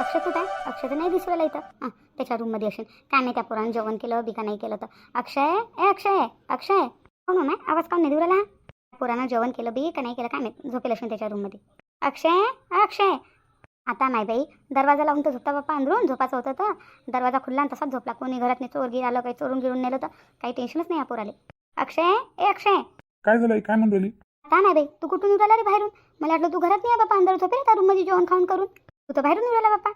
अक्षय कुठं आहे? अक्षय तर नाही दिसू राहिला इथं. हां त्याच्या रूममध्ये असेल. काय नाही त्या पोरानं जेवण केलं बिका नाही केलं तर. अक्षय ए अक्षय अक्षय. हो मॅम आवाज काऊन नाही देऊ राहिला? पोरानं जेवण केलं बी का नाही केलं काय नाही झोपेल असेल त्याच्या रूममध्ये अक्षय अक्षय. आता नाही बाई दरवाजा लावून तर झोपता बाप्पा अंदरून झोपाचं होतं तर. दरवाजा खुल्ला आणि तसाच झोपला. कोणी घरात नाही चोर गिर आलं काही चोरून गिरून नेलं तर. काही टेन्शनच नाही या पोराले. अक्षय ए अक्षय. काय झालं? काय म्हणून राहिली? आता नाही बाई तू कुठून उराला रे बाहेरून? मला वाटलं तू घरात नाही बाप्पा अंदर. झोपेल त्या रूममध्ये जेवण खाऊन करून. तू तर बाहेरून उराला बाप्पा.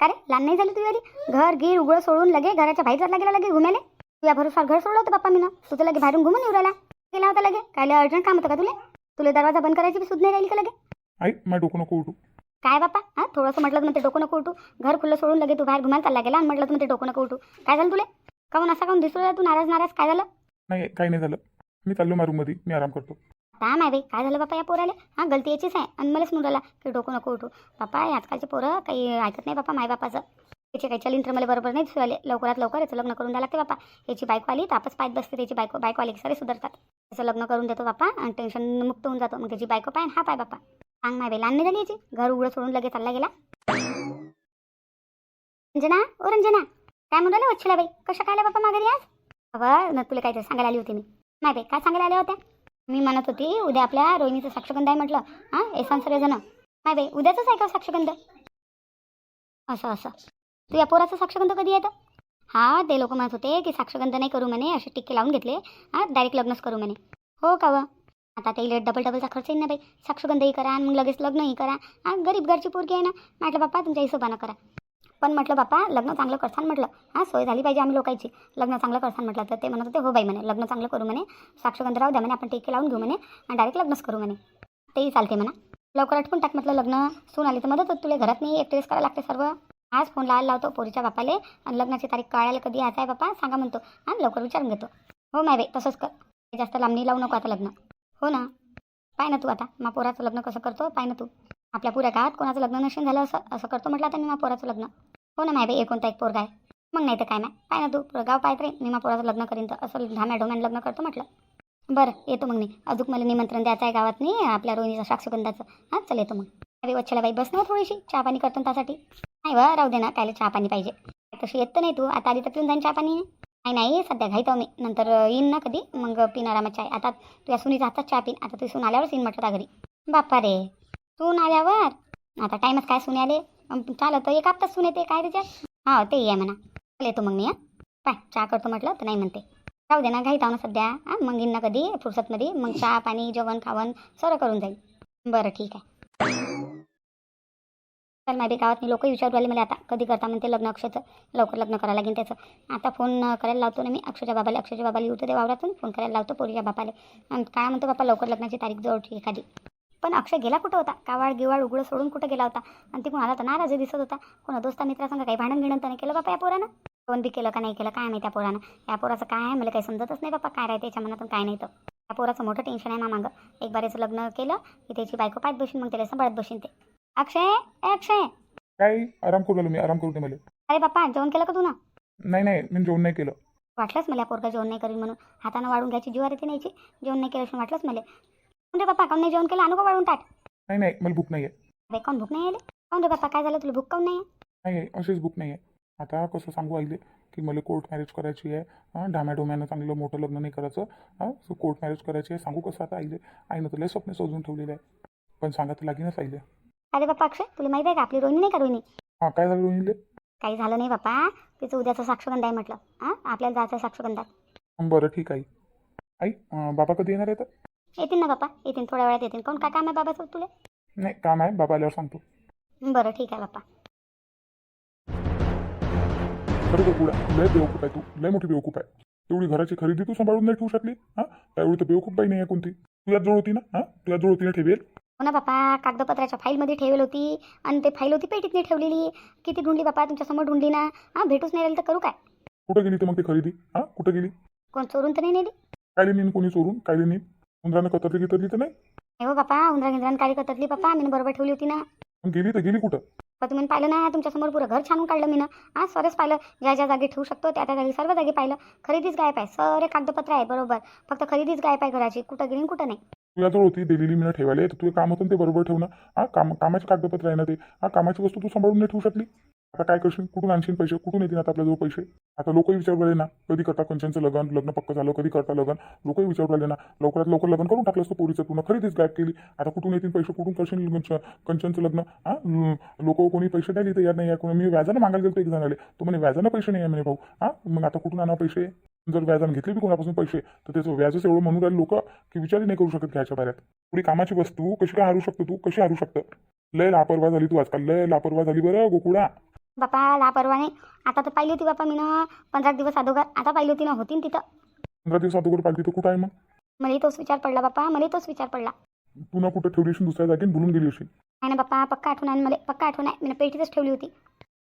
का रे? लहान नाही झाली तुझी घरी घर गिर उघडं सोडून लगे घराच्या बाहेर चालला गेला लगे घुमेले तुझ्या भरोसा घर सोडलं होतं बाप्पा मी तू तर लगे बाहेरून घुमून राहिला. गेला होता लगे. काय अर्जंट काम होतं का तुला? तुला दरवाजा बंद करायची बी सुद्धा नाही राहिली का लगे? आई माझं डोकं नको उठू. काय बाप्पा? हां? थोडंसं म्हटलं तर म्हणते डोकं नको उठू. घर खुलं सोडून लगे तू बाहेर घुमायला चालला गेला आणि म्हटलं तर म्हणते डोकं नको उठू. काय झालं तुला? काऊन असा काऊन दिसू तू नाराज नाराज? काय झालं? नाही काही नाही झालं. मी चाललो माझ्या रूममध्ये मी आराम करतो. आता माय बाई काय झालं बापा या पोराला? हां गलती याचीच आहे. आणि मलाच म्हणून की डोकं नको उठू. बापा आजकालचे पोरं काही ऐकत नाही बापा मायबापाचं त्याचे काही चलिंत्र मला बरोबर नाही दिसू आले लवकरात लवकर याचं लग्न करून द्यायला लागते बापा. याची बायको आली तापच पायत बसते त्याची बायको बायको आली सारे सुधारतात. त्याचं लग्न करून देतो बापा आणि टेन्शन मुक्त होऊन जातो. मग त्याची बायको पाय हा पाय बापा. सांग माय बाई लहान नाही झाली याची? घर उघडं सोडून लगेच चालला गेला? रंजना ओ रंजना. काय म्हणून राहिलं वच्छला बाई? कशा काय आल्या बापा माघारी आज? अगं न तुला काहीतरी सांगायला आली होती मी. नाही बाई काय सांगायला आल्या होत्या? मी म्हणत होती उद्या आपल्या रोहिणीचं साक्षगंध आहे म्हटलं. हां एसान सगळेजण. नाही बाई उद्याचंच आहे का साक्षगंध? असं असं. तू या पोराचं साक्षगंध कधी येतं? हा ते लोक म्हणत होते की साक्षगंध नाही करू म्हणे असे टिक्के लावून घेतले. हां डायरेक्ट लग्नच करू म्हणे. हो का व? आता ते इलेट डबल डबलचा खर्च येईल ना बाई. साक्षगंधही करा आणि मग लगेच लग्नही करा. हां गरीब घरची पोरगी आहे ना म्हटलं बाप्पा तुमच्या हिशोबानं करा. पण म्हटलं बापा लग्न चांगलं करसान म्हटलं. हां सोय झाली पाहिजे आम्ही लोकांची. लग्न चांगलं करसान म्हटलं. तर ते म्हणत होते हो बाई म्हणे लग्न चांगलं करू म्हणे. साक्षगंध राहू द्या म्हणे आपण टिके लावून घेऊ म्हणे आणि डायरेक्ट लग्नच करू म्हणे. तेही चालते म्हणा. लवकर आठवून टाक म्हटलं लग्न सून आली तर मदत होत तुला घरात नाही एकटेच करायला लागते सर्व. आज फोन लावायला लावतो पोरीच्या बापाले आणि लग्नाची तारीख कळायला कधी यायचं आहे बापा सांगा म्हणतो. हां लवकर विचारून घेतो. हो माय बाई तसंच कर. जास्त लांबणी लावू नको आता लग्न. हो ना. पाय ना तू आता मा पोराचं लग्न कसं करतो पाय ना तू. आपल्या पुऱ्या गावात कोणाचं लग्न नसेल झालं असं असं करतो म्हटलं आता मी मा पोराचं लग्न. हो ना माय बाई एकोणता एक पोरगा आहे. मग नाही तर काय नाही पाय ना तू गाव पाहत रे मी मा पोराचं लग्न करीन तर. असं धाम्या डोम्यानं लग्न करतो म्हटलं. बरं येतो मग मी. अजून मला निमंत्रण द्यायचं आहे गावात नाही आपल्या रोहिणीचं साक्षगंधाचं हां चल येतो मग. अरे वच्छला बाई बस ना हो थोडीशी. चहा पाणी करतो त्यासाठी. नाही वा राहू दे ना कायला चहा पाणी पाहिजे. तशी येत तर नाही तू. आता आधी तर पिऊन जाईन चहा पाणी. नाही नाही सध्या घाईत मी. नंतर येईन ना कधी? मग पिणार आरामात चाय आता तुझ्या सुनीचा हातात चहा पिन. आता तू सून आल्यावरच येईन म्हटलं घरी. बाप्पा रे. तू आल्यावर? आता टाईमच काय सुने आले? चालत तर एक हप्ताच सुने येते काय त्याच्यात? हा ते ये म्हणा. चल येतो मग मी हां? पाय चहा करतो म्हटलं तर नाही म्हणते. राहू दे ना घाईत आहो ना सध्या हां? मग येईन ना कधी फुरसतमध्ये. मग चहा पाणी जेवण खावण सर्व करून जाईल. बरं ठीक आहे. तर माझ्या गावात लोक विचारू राहिले मला आता. कधी करता म्हणते लग्न अक्षयचं? लवकर लग्न करायला लागेल त्याचं. आता फोन करायला लावतो ना मी अक्षयच्या बाबाला. अक्षयच्या बाबाला येऊ तर वावरातून. फोन करायला लावतो पोरीच्या बापाला. काय म्हणतो बापा लवकर लग्नाची तारीख जवळची एखादी. पण अक्षय गेला कुठं होता? कावाड गिवाड उघडं सोडून कुठं गेला होता? आणि तिकडून आला तर नाराज दिसत होता. कोणा दोस्ता मित्रासंग काही भांडण तर नाही केलं बापा या पोरानं? फोन बी केलं का नाही केलं? काय माहिती त्या पोरानं? या पोराचं काय आहे? मला काही समजतच नाही बापा. काय राहते त्याच्या मनातून काय नाही तर. त्या पोराचं मोठं टेन्शन आहे मामागं. एक बारीचं लग्न केलं की त्याची बायको पायत बसून मग त्याला सांभाळत बसून ते. अक्षय ए अक्षय! काय? आराम करू मी. आराम करू दे मला. अरे बाप्पा जेवण केलं का तू ना? नाही नाही. मी जेवण नाही केलं. वाटलंच मला पोरगा जेवण नाही करीन म्हणून. हातानं वाढून घ्यायची जीवार येते न्यायची जेवण नाही केलं असून वाटलंच मला. रे बाप्पा काऊन नाही जेवण केलं? आणू का टाक नाही नाही मला भूक नाही आहे अरे कोण भूक नाही आले? काऊन रे बाप्पा काय झालं तुला? भूक काऊन नाही आहे? नाही आहे अशीच भूक नाही आहे आता कसं सांगू आईले की मला कोर्ट मॅरेज करायची आहे. हां डाम्या डोम्यानं चांगलं मोठं लग्न नाही करायचं. हां सो कोर्ट मॅरेज करायची आहे. सांगू कसं आता आईले? आईनं तुला स्वप्न सजून ठेवलेलं आहे. पण सांगा तर लागेनच आईले. अरे बाप्पा अक्षय तुला माहिती आहे का? आपली रोहिणी नाही का रोहिणी? हां काय झालं रोहिणीले? काही झालं नाही बाप्पा तिचं उद्याचं साक्षगंध आहे म्हटलं. हां आपल्याला जायचं आहे साक्षगंधात. बरं ठीक आहे. आई अं, बाबा कधी येणार आहे तर येतील ना बाप्पा येतील थोड्या वेळात येतील. कोण काय काम आहे बाबाचं तुला? नाही काम आहे बाबा आल्यावर सांगतो. बरं ठीक आहे बाप्पा खरं तर पुढा लय बेवकूप आहे तू. लय मोठी बेवकूप आहे. एवढी घराची खरेदी तू सांभाळून नाही ठेवू शकली? हां? एवढी तर बेवकूप बाई नाही आहे कोणती. तुझ्या जवळ होती ना? हां? तुझ्या जवळ होती ना ठेवेल? हो ना बापा कागदपत्राच्या फाईलमध्ये ठेवली होती आणि ते फाईल होती पेटीत नाही ठेवलेली. किती ढुंडली बापा तुमच्यासमोर ढुंडली ना? हां भेटूच नाही राहिली तर करू काय? कुठं गेली तर मग ती खरेदी? हां? कुठं गेली? कोण चोरून तर नाही नेली? कायले नेईन कोणी चोरून? कायले नेईन उंदरानं कतरली गितरली तर नाही? नाही हो बापा उंदरा गिंद्रान काळी कतरली बापा मी बरोबर ठेवली होती ना. मग गेली तर गेली कुठं? पण तुम्ही पाहिलं ना तुमच्यासमोर पुरं घर छानून काढलं मी ना हां सरच पाहिलं ज्या ज्या जागी ठेवू शकतो त्या त्या जागी सर्व जागी पाहिलं. खरेदीच गायब आहे सरे कागदपत्र आहे बरोबर. फक्त खरेदीच गायब आहे घराची कुठं गेली आणि कुठं नाही. तुझ्याजवळ होती दिलेली मी ठेवायला तर तुझं काम होतं ना ते बरोबर ठेवणं हा काम कामाचे कागदपत्र आहे ना ते. हा कामाची वस्तू तू सांभाळून नाही ठेवू शकली? आता काय करशील? कुठून आणशील पैसे? कुठून येतील आता आपल्याजवळ पैसे? आता लोकही विचारू राहिले ना कधी करता कंचनचं लग्न? लग्न पक्क झालं कधी करता लग्न? लोकही विचारू राहिले ना लवकरात लवकर लग्न करून टाकलं असतं पोरीचं पूर्ण. खरेदीच गायब केली. आता कुठून येतील पैसे? कुठून करशील कंचनचं लग्न? हा लोक कोणी पैसे द्यायला यार नाही या कोणी मी व्याजानं मागायला गेलो एक जणाले. तो म्हणे व्याजानं पैसे नाही आहे म्हणे भाऊ. हा मग आता कुठून आणा पैसे? जर व्याजानं घेतले बी कोणापासून पैसे तर त्याचं व्याजच एवढं म्हणून राहिले लोक की विचारही नाही करू शकत घ्यायच्या बाहेर. पुढे कामाची वस्तू कशी काय हरू शकतो तू? कशी हरू शकतं? लय लापरवाह झाली तू आजकाल. लय लापरवाह झाली बरं गोकुळा. बापा लापरवाही. नाही आता तर पाहिली होती बापा मी ना. पंधरा दिवस अगोदर आता पाहिली होती ना होती ना तिथं. पंधरा दिवस अगोदर तर कुठं आहे मग? मला तोच विचार पडला बापा मला तोच विचार पडला. तू ना कुठं ठेवली असेल दुसऱ्या जागेत भुलून गेली असेल. आहे ना बाप्पा पक्का आठवण आहे मला पक्का आठवण आहे. मी पेटीतच ठेवली होती.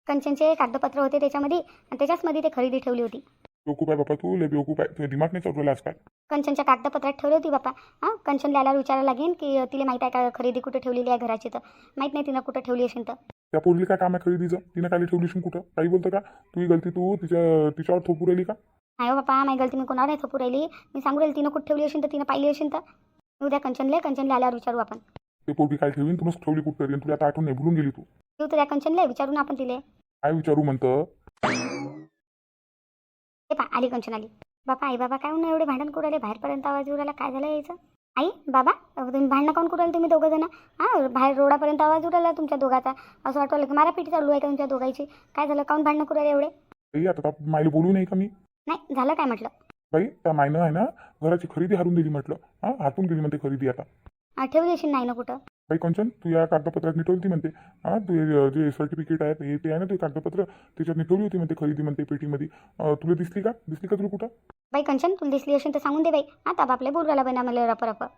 कंचनचे कागदपत्र होते त्याच्यामध्ये आणि त्याच्याचमध्ये ते खरेदी ठेवली होती. आहे बापा तू लय आहे. तुझ्या दिमाग नाही आजकाल कंचनच्या कागदपत्रात ठेवली होती बापा. हां कंचन आल्यावर विचारायला लागेल की तिला माहीत आहे का खरेदी कुठे ठेवलेली आहे घराची तर. माहीत नाही तिनं कुठं ठेवली असेल तर. त्या पोरीला काय काम आहे खरेदीचं तिने काय ठेवली असेल कुठं? काही बोलतं का तुझी गलती तू तिच्या तिच्यावर थोपू राहिली का? नाही हो बापा माझी गलती मी कोणावर थोपू राहिली. मी सांगू राहिली तिनं कुठं ठेवली असेल तर तिनं पाहिली असेल तर. उद्या कंचनले कंचनले आल्यावर विचारू आपण. ते पोरगी काय ठेवीन? तुनच ठेवली कुठं तरी तुला आता आठवण नाही भुलून गेली तू. येऊ तर त्या कंचनले विचारू ना आपण तिले. काय विचारू म्हणतं? हे पा आली कंचन आली. बापा आई बाबा काय म्हणून एवढे भांडण राहिले? बाहेरपर्यंत आवाज येऊ राहिला काय झालं यायचं आई बाबा तुम्ही भांडणं काऊन करू राहिले तुम्ही दोघं जण? हां बाहेर रोडापर्यंत आवाज राहिला तुमच्या दोघाचा. असं वाटवलं की मारा पिठी चालू आहे का तुमच्या दोघांची? काय झालं? काऊन भांडणं करू राहिले एवढे? आता मायला बोलू नाही का मी? नाही झालं काय म्हटलं? बाई त्या मायनं आहे ना घराची खरेदी हारून दिली म्हटलं. हां हातून गेली म्हणते खरेदी आता. हा, ठेवली असेल नाही ना कुठं? बाई कंचन तू या कागदपत्रात निठवली होती म्हणते. हां तू जे सर्टिफिकेट आहे हे ते आहे ना ते कागदपत्र? त्याच्यात निठवली होती म्हणते खरेदी म्हणते पेटीमध्ये. तुला दिसली का? दिसली का तुला कुठं? बाई कंचन तुला दिसली असेल तर सांगून दे बाई. आता बापले बोलवायला बना मला रप रप आता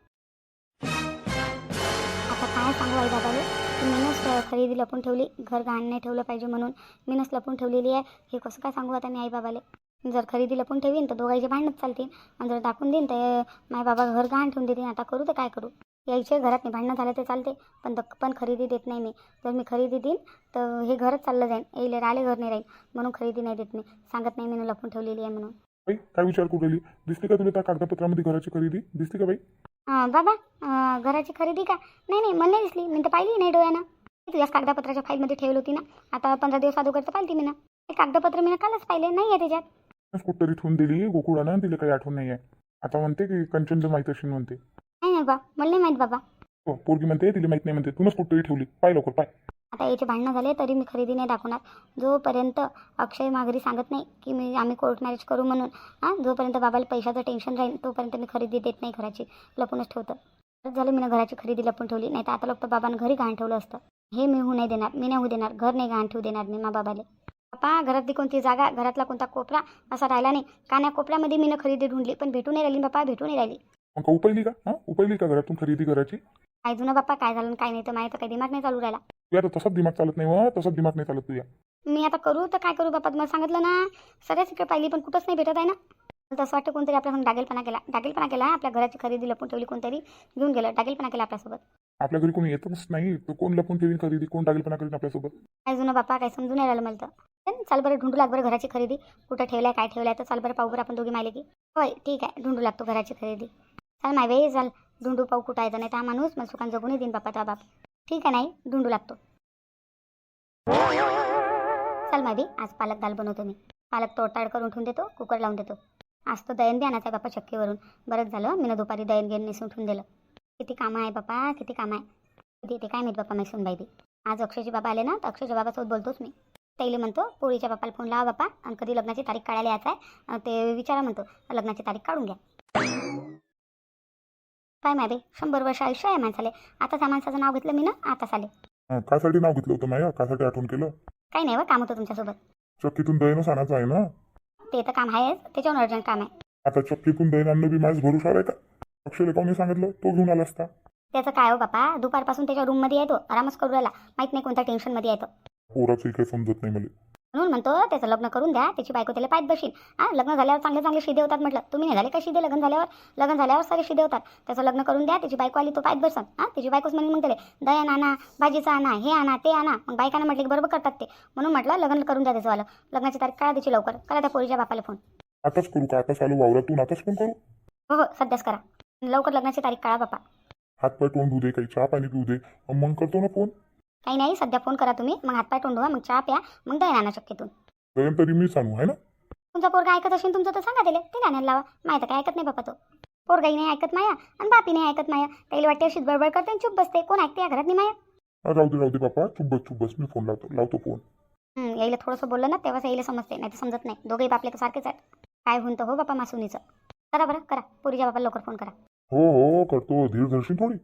काय सांगू आई बाबाले? मीनच खरेदी लपून ठेवली. घर घाण नाही ठेवलं पाहिजे म्हणून मीनच लपून ठेवलेली आहे. हे कसं काय सांगू आता मी आई बाबाले? जर खरेदी लपून ठेवीन तर दोघांचे भांडणच चालतील. आणि जर दाखवून देईन तर माय बाबा घर घाण ठेवून देतील. आता करू तर काय करू? यायचे घरात नाही भांडणं झालं ते चालते पण द पण खरेदी देत नाही मी. जर मी खरेदी देईन तर हे घरच चाललं जाईन. येईल राहिले घर नाही राहील म्हणून खरेदी नाही देत मी. सांगत नाही मी लपून ठेवलेली आहे म्हणून. बाई काय विचार करू राहिली? दिसली का तुला त्या कागदपत्रामध्ये घराची खरेदी? दिसली का बाई? अं, बाबा अं, घराची खरेदी का? नाही नाही मला नाही दिसली. मी तर पाहिली नाही डोळ्यानं. ती तुझ्याच कागदपत्राच्या फाईलमध्ये ठेवली होती ना? आता पंधरा दिवस अगोदर तर पाहिली मी ना. ते कागदपत्र मी कालच पाहिले नाही आहे त्याच्यात. कुठतरी ठेवून दिली गोकुळानं तिला काही आठवण नाही आहे आता म्हणते की कंचनचं माहीत असेल म्हणते. नाही बा मला नाही माहीत बाबा. हो, पोरगी म्हणते तिला माहीत नाही म्हणते. तूनच कुठतरी ठेवली. पाय लवकर पाय. आता याचे भांडणं झाले तरी मी खरेदी नाही दाखवणार. जोपर्यंत अक्षय माघारी सांगत नाही की मी आम्ही कोर्ट मॅरेज करू म्हणून हां जोपर्यंत बाबाला पैशाचं टेन्शन राहील तोपर्यंत मी खरेदी देत नाही घराची. लपूनच ठेवतं. बरं झालं मी घराची खरेदी लपून ठेवली. नाही तर आता लोक बाबांना घरी घाण ठेवलं असतं. हे मी होऊ नाही देणार. मी नाही होऊ देणार. घर नाही घाण ठेवू देणार मी मा बाबाले. बापा घरातली कोणती जागा घरातला कोणता कोपरा असा राहिला नाही. कान्या कोपऱ्यामध्ये मी खरेदी ढूंढली पण भेटू नाही राहिली बापा भेटू नाही राहिली. मग का उपयली का हां? उपयली का घरातून खरेदी करायची? काय जुनं बाप्पा काय झालं आणि काय नाही तर माझ्या तर काही दिमाग नाही चालू राहिला. तुझ्या आता तसाच दिमाग चालत नाही व तसाच दिमाग नाही चालत तुझ्या. मी आता करू तर काय करू बाप्पा? तुम्हाला सांगितलं ना सगळ्याच इकडे पाहिली पण कुठंच नाही भेटत आहे ना. मला तसं वाटतं कोणतरी आपल्या डागेलपणा केला. डागेलपणा केला आपल्या घराची खरेदी लपून ठेवली कोणतरी घेऊन गेलं. डागेलपणा केला आपल्यासोबत. आपल्या घरी कोणी येतच नाही तर कोण लपून ठेवीन खरेदी? कोण टागेलपणा करीन आपल्यासोबत? काय जुनं बाप्पा काय समजून नाही राहिलं मला तर. चल, चाल बरं ढूंढू लाग बरं घराची खरेदी. कुठं ठेवलाय काय ठेवलाय तर चाल बरं पाहू बरं आपण दोघी मायले की होय ठीक आहे ढूंढू लागतो घराची खरेदी. चल माय बाई चाल. धुंडू पाहू कुठं आहे नाही तर हा माणूस मग सुखान जगूनही देईन बापा बाप. ठीक आहे नाही धुंडू लागतो. चल माय आज पालक दाल बनवतो मी. पालक तोडताड करून ठेवून देतो कुकर लावून देतो. आज तो दयन बी आणायचा आहे चक्कीवरून बरंच झालं मी दुपारी दयन घेऊन नेसून ठेवून दिलं. किती कामं आहे बाप्पा किती कामं आहे. किती ते काय माहीत बाप्पा मैसून बाईबी बी. आज अक्षयचे बाबा आले ना तर अक्षयच्या बाबासोबत बोलतोच मी. त्याला म्हणतो पोळीच्या बापाला फोन लावा बापा आणि कधी लग्नाची तारीख काढायला यायचा आहे ते विचारा म्हणतो लग्नाची तारीख काढून घ्या. काय माय शंभर वर्ष आयुष्य आहे माणसाले. आता त्या माणसाचं नाव घेतलं मी ना आताच आले. हां कासाठी नाव घेतलं होतं माया? कासाठी आठवण केलं? काही नाही व काम होतं तुमच्यासोबत. चक्कीतून दहीनच आणायचं आहे ना? ते तर काम आहेच त्याच्यावर अर्जंट काम आहे. आता चक्कीतून दहीन आणणं बी माझ्याच भरोशावर आहे का? अक्षयला कोणी सांगितलं? तो घेऊन आला असता. त्याचं काय हो बापा? दुपारपासून त्याच्या रूममध्ये येतो आरामच करू राहिला. माहीत नाही कोणत्या टेन्शनमध्ये येतो पोराचंही काही समजत नाही मला. म्हणून म्हणतो त्याचं लग्न करून द्या त्याची बायको त्याला पायत बशील हां लग्न झाल्यावर चांगले चांगले शिदे होतात म्हटलं. तुम्ही नाही झाले का शिदे लग्न झाल्यावर? लग्न झाल्यावर सारे शिदे होतात त्याचं लग्न करून द्या त्याची बायको आली तो पायत बसन. हां त्याची बायकोच म्हणून मग त्याला दयान आणा भाजीचं आणा हे आणा ते आणा. मग बायकांना म्हटलं की बरोबर करतात ते. म्हणून म्हटलं लग्न करून द्या त्याचं वालं. लग्नाची तारीख कळा त्याची लवकर. करा त्या पोरीच्या बापाला फोन आताच करू का आताच आलो वावरातून. आताच फोन करू? हो हो सध्याच करा. लवकर लग्नाची तारीख काढा बापा. हातपाय तोंड धुऊ दे काही चहा पाणी पिऊ दे. मग करतो ना फोन काही नाही सध्या फोन करा तुम्ही. मग हातपाय तोंडवा मग चहा प्या मग दही आणा शक्यतून दयन तरी मीच आणू आहे ना? तुमचा पोरगा ऐकत असेल तुमचं तर सांगा दिले ते गाण्याला लावा. माहिती काय ऐकत नाही बापा तो. पोरगाही नाही ऐकत माया आणि बापी नाही ऐकत माया. त्याला वाटते अशीच बडबड करते आणि चुप बसते. कोण ऐकते या घरात नाही माया? हा, राहू दे राहू दे बापा. चुप बस चुप बस. मी फोन लावतो लावतो फोन हं, यायला थोडंसं बोललं ना तेव्हाच यायला समजते नाही तर समजत नाही. दोघेही बापले तर सारखेच आहेत. काय होऊन तर हो बापा मासुनीचं. करा बरं करा. पुरीच्या बापाला लवकर फोन करा. हो हो करतो. धीर धरशील थोडी?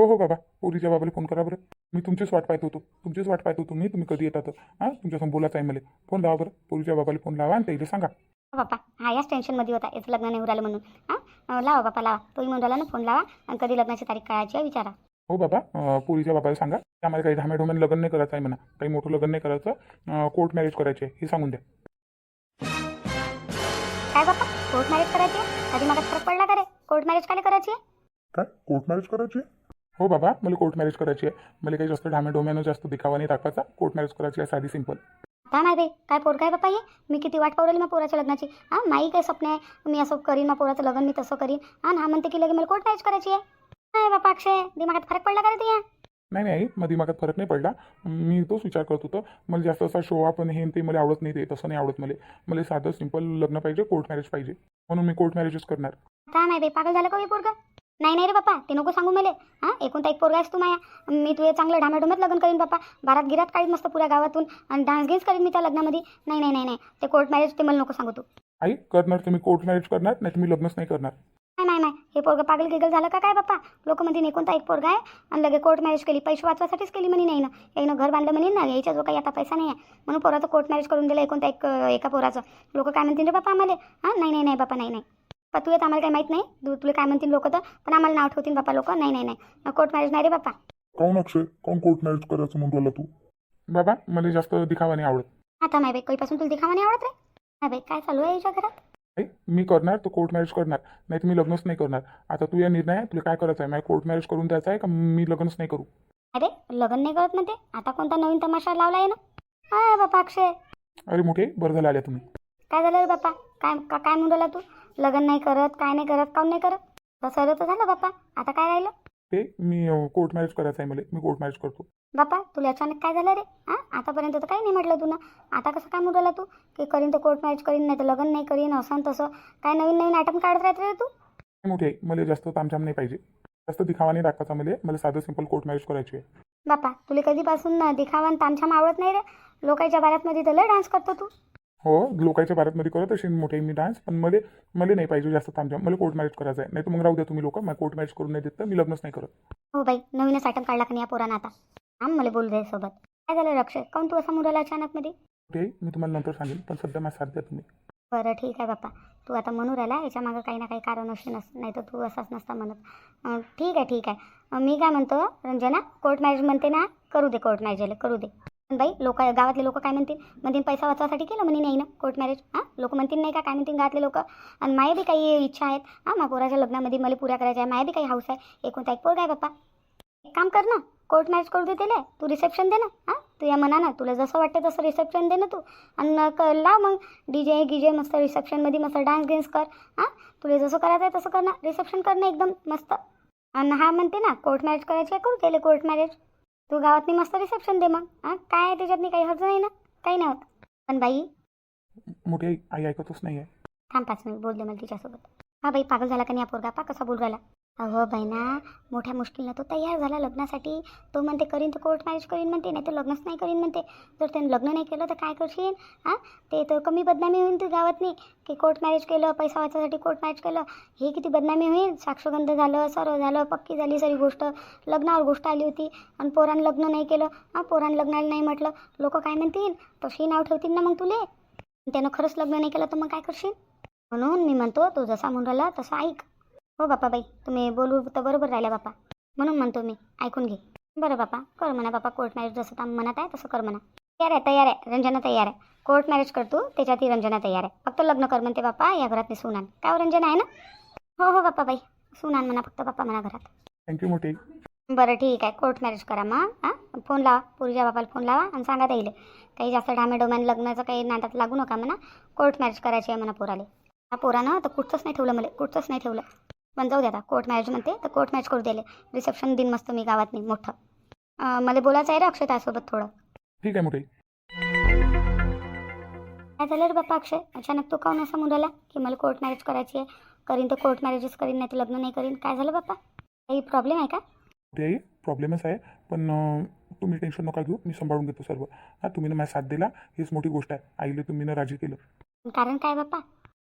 हो हो बाबा. पोरीच्या बाबाला फोन करा बरं. मी तुमचीच वाट पाहत होतो. तुमचीच वाट पाहत होतो. मी तुम्ही कधी येतात? हां? तुमच्यासमोर बोलायचं आहे मला. फोन लावा बरं. पोरीच्या बाबाला फोन लावा आणि त्याला सांगा. हो बापा हा याच टेन्शनमध्ये होता. याचं लग्न नाही उरालं म्हणून. हां? लावा बापा लावा. तोही म्हणून राहिला ना फोन लावा. आणि कधी लग्नाची तारीख काढायची आहे विचारा. हो बाबा. पोरीच्या बाबाला सांगा. की आम्हाला काही धाम्या लग्न नाही करायचं आहे म्हणा. काही मोठं लग्न नाही करायचं. कोर्ट मॅरेज करायचे आहे. हे सांगून द्या. काय बापा कोर्ट मॅरेज करायची आहे? कधी मला फरक पडला का रे? कोर्ट मॅरेज काय करायची आहे? काय? कोर्ट मॅरेज करायची हो बाबा मला कोर्ट मॅरेज करायची आहे. मला काही जास्त डाम्या डोम्यानं जास्त दिखावा नाही दाखवायचा. कोर्ट मॅरेज करायची आहे साधी सिंपल काय माहिती काय पोर काय बापा ये मी किती वाट पावलेली मग पोराच्या लग्नाची. हां माई काय स्वप्न आहे? मी असं करीन मग पोराचं लग्न मी तसं करीन. हां हा म्हणते की लगे मला कोर्ट मॅरेज करायची आहे. नाही बापा अक्षय दिमागात फरक पडला का रे तुया नाही नाही मग दिमागात फरक नाही पडला. मी तोच विचार करत होतो. मला जास्त असा शो आपण हे ते मला आवडत नाही ते तसं नाही आवडत मला. मला साधं सिंपल लग्न पाहिजे कोर्ट मॅरेज पाहिजे. म्हणून मी कोर्ट मॅरेजच करणार. काय नाही बाई पागल झालं का हे पोरगा? नाही नाही रे बापा ते नको सांगू मला. हां एकूण एक पोरगा आहेस तू माया. मी तुझे चांगलं ढामेढुमेत लग्न करीन बापा. बारात गिरात काढीन मस्त पुऱ्या गावातून. आणि डान्स गेन्स करीन मी त्या लग्नामध्ये. नाही नाही नाही नाही. ते कोर्ट मॅरेज ते मला नको सांगू तू. आई करणार तुम्ही कोर्ट मॅरेज करणार? नाही तुम्ही लग्नच नाही करणार. नाही नाही नाही. हे पोरगं पागल गिगल झालं का काय बाप्पा लोक म्हणते एकूण तर एक पोरगा आहे. आणि लगे कोर्ट मॅरेज केली पैसे वाचवासाठीच केली म्हणे नाही ना यानं घर बांधलं म्हणे ना याच्या जो काही आता पैसा नाही आहे. म्हणून पोराचं कोर्ट मॅरेज करून दिलं एकूण तर एक एका पोराचं. लोक काय म्हणतील रे बापा आम्हाला? हां? नाही नाही नाही बापा नाही नाही. तू येत आम्हाला काही माहीत नाही? तू तुला काय म्हणतील लोक तर? पण आम्हाला नाव ठेवतील बापा लोक. नाही नाही नाही. कोर्ट मॅरेज नाही रे बापा. काऊन अक्षय? काऊन कोर्ट मॅरेज करायचं म्हणून तू? बाबा मला जास्त दिखावा नाही आवडत. आता नाही बाई कधीपासून तुला दिखावा नाही आवडत रे? नाही बाई काय चालू आहे याच्या घरात? मी करणार तर कोर्ट मॅरेज करणार. नाही तुम्ही लग्नच नाही करणार. आता तू या निर्णय आहे तुला काय करायचं आहे? मला कोर्ट मॅरेज करून द्यायचं आहे का मी लग्नच नाही करू? अरे लग्न नाही करत म्हणते आता कोणता नवीन तमाशा लावला आहे ना? हाय बापा अक्षय. अरे मोठे बरं झालं आल्या तुम्ही. काय झालं रे बाप्पा काय का काय म्हणून राहिला तू? लग्न नाही करत काय नाही करत काऊन नाही करत. तसं तर झालं बाप्पा. आता काय राहिलं? ते मी कोर्ट मॅरेज करायचं आहे मला. मी कोर्ट मॅरेज करतो. बाप्पा तुला अचानक काय झालं रे? हां आतापर्यंत तर काही नाही म्हटलं तू ना आता कसं काय राहिला तू? की करीन तर कोर्ट मॅरेज करीन नाही तर लग्न नाही करीन असं तसं. काय नवीन नवीन आयटम काढत राहत रे तू? मोठे मला जास्त तामझाम नाही पाहिजे. जास्त दिखावा नाही दाखवायचा मला. मला साधं सिंपल कोर्ट मॅरेज करायची आहे. बाप्पा तुला कधीपासून ना दिखावा आणि तामछाम आवडत नाही रे? लोकांच्या बारातमध्ये तर लय डान्स करतो तू. हो लोकांच्या भारतमध्ये करत असेल मोठे मी डान्स पण मला मला नाही पाहिजे जास्त तामझाम मला कोर्ट मॅरेज करायचं आहे नाही तर मग राहू द्या तुम्ही लोक. मला कोर्ट मॅरेज करून नाही देत तर मी लग्नच नाही करत. हो बाई नवीनच आयटम काढला का नाही या पोरानं आता? हां मला बोलू दे सोबत. काय झालं रक्षय काऊन तू असं मुलाला अचानक मध्ये? आहे, मी तुम्हाला नंतर सांगेन पण सध्या माझा साथ द्या तुम्ही. बरं ठीक आहे बाप्पा. तू आता म्हणू राहिला याच्या मागं काही ना काही कारण असे नस नाही तर तू असाच नसता म्हणत. अं, ठीक आहे ठीक आहे. अं, मी काय म्हणतो रंजना कोर्ट मॅरेज म्हणते ना? करू दे कोर्ट मॅरेजला करू दे. बाई लोक गावातले लोक काय म्हणतील? म्हणतील पैसा वाचवासाठी केलं म्हणे नाही ना कोर्ट मॅरेज हां? लोक म्हणतील नाही का काय म्हणतील गावातले लोक? आणि माया बी काही इच्छा आहेत. हां मा पोराच्या लग्नामध्ये मला पुऱ्या करायच्या आहे माया बी काही हाऊस आहे. एकोणता एक पोरगा आहे बाप्पा एक काम कर ना कोर्ट मॅरेज करू दे त्याला. तू रिसेप्शन दे ना. हां? तू या म्हणा ना तुला जसं वाटतं तसं रिसेप्शन दे ना तू. आणि क लाव मग. डी जे गिजे मस्त रिसेप्शनमध्ये मस्त डान्स गिन्स कर. हां? तुला जसं करायचं आहे तसं कर ना. रिसेप्शन करणं एकदम मस्त. आणि हा म्हणते ना कोर्ट मॅरेज करायची आहे करू त्याला कोर्ट मॅरेज तू गावातनी मस्त रिसेप्शन दे मग. हां? काय आहे त्याच्यातनी काही? हर्ज नाही ना? काही नाही होत. पण बाई मोठी आई आई ऐकतच नाही आहे थांब पाच मिनिट. बोल दे मला तिच्यासोबत. हा बाई पागल झाला का नाही हा पोरगा? पा कसा बोल राहिला. अहो बहिणा मोठ्या मुश्किलनं तो तयार झाला लग्नासाठी. तो म्हणते करीन तर कोर्ट मॅरेज करीन म्हणते नाही तर लग्नच नाही करीन म्हणते. जर त्यानं लग्न नाही केलं तर काय करशील? हां? ते तर कमी बदनामी होईल तू गावात नाही की कोर्ट मॅरेज केलं पैसा वाचायसाठी कोर्ट मॅरेज केलं हे किती बदनामी होईल? साक्षगंध झालं सर्व झालं पक्की झाली सरी गोष्ट. लग्नावर गोष्ट आली होती आणि पोरानं लग्न नाही केलं. हां पोरानं लग्नाला नाही म्हटलं. लोक काय म्हणतील? तशी नाव ठेवतील ना मग तुले? त्यानं खरंच लग्न नाही केलं तर मग काय करशील? म्हणून मी म्हणतो तू जसा म्हणून राहिला तसं ऐक. हो बापा बाई तुम्ही बोलू तर बरोबर राहिल्या बापा म्हणून म्हणतो मी ऐकून घे. बरं बापा कर म्हणा बापा कोर्ट मॅरेज जसं म्हणत आहे तसं कर म्हणा. तयार आहे तयार आहे रंजना तयार आहे. कोर्ट मॅरेज कर तू त्याच्यातही रंजना तयार आहे. फक्त लग्न कर म्हणते बापा या घरात मी सून आण काय हो रंजना आहे ना? हो हो बापा बाई सून आण म्हणा फक्त बापा म्हणा घरात. थँक्यू मोठी. बरं ठीक आहे कोर्ट मॅरेज करा मग हां? फोन लावा पुरीच्या बापाला फोन लावा आणि सांगा येईल काही जास्त डामेडोमॅन लग्नाचं काही नाटात लागू नका म्हणा. कोर्ट मॅरेज करायची आहे म्हणा पोराले. हा पोरानं तर कुठचंच नाही ठेवलं मला कुठचंच नाही ठेवलं. पण जाऊ दे आता. कोर्ट मॅरेज म्हणते तर कोर्ट मॅरेज करू दिले रिसेप्शन दिन मस्त मी गावात नाही मोठं. मला बोलायचं आहे रे अक्षतासोबत थोडं. ठीक आहे मोठी. काय झालं रे बाप्पा अक्षय? अचानक तू काऊन असा मुलाला की मला कोर्ट मॅरेज करायची आहे? करीन तर कोर्ट मॅरेजच करीन नाही तर लग्न नाही करीन. काय झालं बाप्पा? काही प्रॉब्लेम आहे का? आई प्रॉब्लेमच आहे पण तुम्ही टेन्शन नका घेऊ. मी सांभाळून घेतो सर्व. हां तुम्ही ना माझा साथ दिला. हीच मोठी गोष्ट आहे. आईला तुम्ही ना राजी केलं. कारण काय बाप्पा?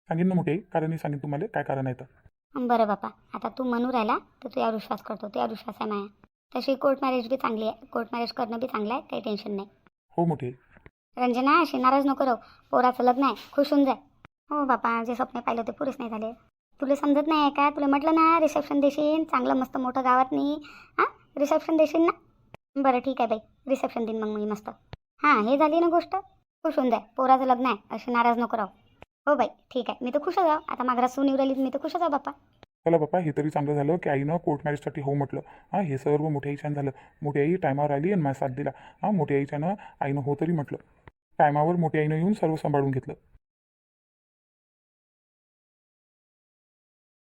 सांगेन ना मोठी कारण मी सांगेन तुम्हाला. काय कारण आहे तर? बरं बापा. आता तू म्हणू राहिला तर तू यावर विश्वास करतो. तुझ्यावर विश्वास आहे माया. तशी कोर्ट मॅरेज बी चांगली आहे. कोर्ट मॅरेज करणं बी चांगलं आहे. काही टेन्शन नाही. हो मोठी. रंजना अशी नाराज नको राहू. पोराचं लग्न आहे. खुश होऊन जाय हो बापा जे स्वप्न पाहिलं ते पुरेच नाही झाले. तुला समजत नाही आहे का? तुला म्हटलं ना रिसेप्शन देशील चांगलं मस्त मोठं गावात नाही. हां? रिसेप्शन देशील ना? बरं ठीक आहे बाई. रिसेप्शन देईन मग मी मस्त. हां हे झाली ना गोष्ट? खुश होऊन जाय पोराचं लग्न आहे. अशी नाराज नको राहू. हो बाई ठीक आहे. मी तर खुश आहो आता मागरा सून येऊ राहिली तर मी तर खुश आहो बापा चला बाप्पा हे तरी चांगलं झालं की आईनं कोर्ट मॅरेजसाठी हो म्हटलं. हां हे सर्व मोठ्या आईच्यानं झालं. मोठी आई टायमावर आली आणि माझा साथ दिला. हां मोठ्या आईच्यानं आईनं हो तरी म्हटलं. टायमावर मोठी आईनं येऊन सर्व सांभाळून घेतलं.